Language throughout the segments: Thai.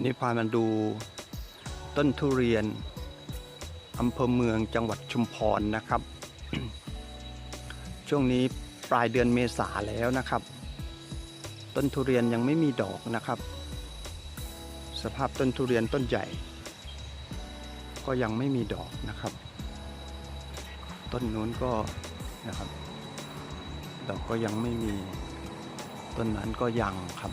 นี่พามาดูต้นทุเรียนอำเภอเมืองจังหวัดชุมพรนะครับ ช่วงนี้ปลายเดือนเมษาแล้วนะครับ ต้นทุเรียนยังไม่มีดอกนะครับ สภาพต้นทุเรียนต้นใหญ่ ก็ยังไม่มีดอกนะครับ ต้นนู้นก็นะครับ ดอกก็ยังไม่มี ต้นนั้นก็ยังครับ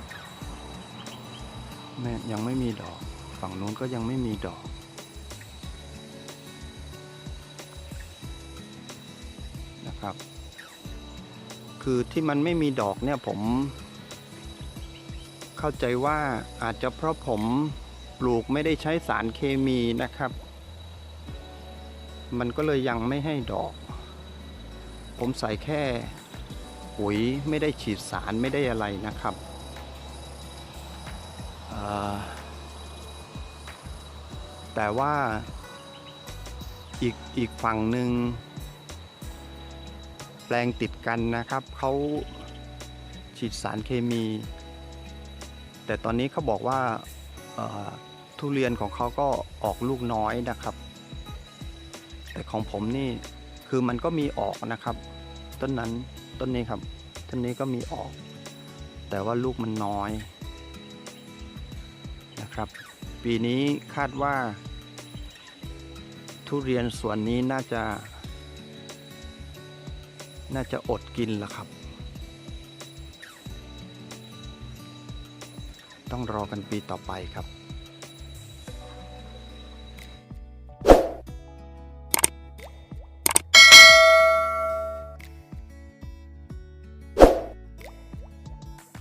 แม่ยังไม่มีดอก ฝั่งนู้นก็ยังไม่มีดอกนะครับ คือที่มันไม่มีดอกเนี่ยผม เข้าใจว่าอาจจะเพราะผมปลูกไม่ได้ใช้สารเคมีนะครับ มันก็เลยยังไม่ให้ดอก ผมใส่แค่ปุ๋ยไม่ได้ฉีดสารไม่ได้อะไรนะครับ แต่ว่าอีกอีกฝั่งหนึ่งแปลงติดกันนะครับเขาฉีดสารเคมี แต่ตอนนี้เขาบอกว่าทุเรียนของเขาก็ออกลูกน้อยนะครับ แต่ของผมนี่คือมันก็มีออกนะครับ ต้นนั้นต้นนี้ครับ ต้นนี้ก็มีออก แต่ว่าลูกมันน้อย นะครับ ปีนี้คาดว่า ทุเรียนสวนนี้น่าจะ น่าจะอดกินละครับ ต้องรอกันปีต่อไปครับ